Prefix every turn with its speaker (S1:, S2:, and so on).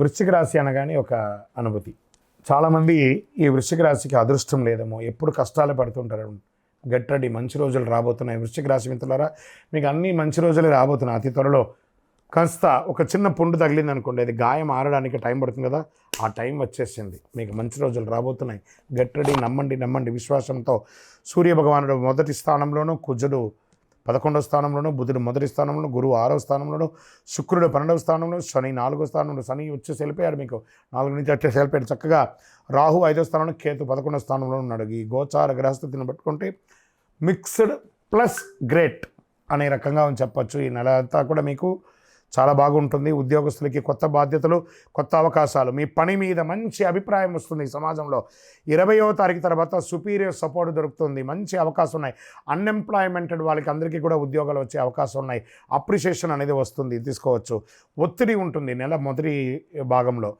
S1: వృశ్చిక రాశి అనగానే ఒక అనుభూతి. చాలామంది ఈ వృశ్చిక రాశికి అదృష్టం లేదేమో ఎప్పుడు కష్టాలు పడుతుంటారు. గట్టడి మంచి రోజులు రాబోతున్నాయి. వృశ్చిక రాశి మిత్రులారా మీకు అన్ని మంచి రోజులే రాబోతున్నాయి. అతి త్వరలో కాస్త ఒక చిన్న పుండు తగిలింది అనుకోండి అది గాయం ఆరడానికి టైం పడుతుంది కదా ఆ టైం వచ్చేసింది. మీకు మంచి రోజులు రాబోతున్నాయి. గట్టడి నమ్మండి నమ్మండి. విశ్వాసంతో సూర్య భగవానుడు మొదటి స్థానంలోనూ కుజుడు పదకొండవ స్థానంలోనూ బుధుడు మొదటి స్థానంలో గురువు ఆరవ స్థానంలోను శుక్రుడు పన్నెండవ స్థానంలో శని నాలుగో స్థానంలో శని వచ్చి సెలిపోయాడు మీకు. నాలుగు నుంచి వచ్చే సెలిపోయాడు చక్కగా రాహు ఐదో స్థానంలో కేతు పదకొండవ స్థానంలో ఉన్నాడు. ఈ గోచార గ్రహస్థితిని పట్టుకుంటే మిక్స్డ్ ప్లస్ గ్రేట్ అనే రకంగా చెప్పచ్చు. ఈ నెల అంతా కూడా మీకు చాలా బాగుంటుంది. ఉద్యోగస్తులకి కొత్త బాధ్యతలు కొత్త అవకాశాలు. మీ పని మీద మంచి అభిప్రాయం వస్తుంది ఈ సమాజంలో. ఇరవయో తారీఖు తర్వాత సుపీరియర్ సపోర్ట్ దొరుకుతుంది. మంచి అవకాశం ఉన్నాయి. అన్ఎంప్లాయ్మెంటెడ్ వాళ్ళకి అందరికీ కూడా ఉద్యోగాలు వచ్చే అవకాశం ఉన్నాయి. అప్రిషియేషన్ అనేది వస్తుంది. తీసుకోవచ్చు. ఒత్తిడి ఉంటుంది నెల మొదటి భాగంలో.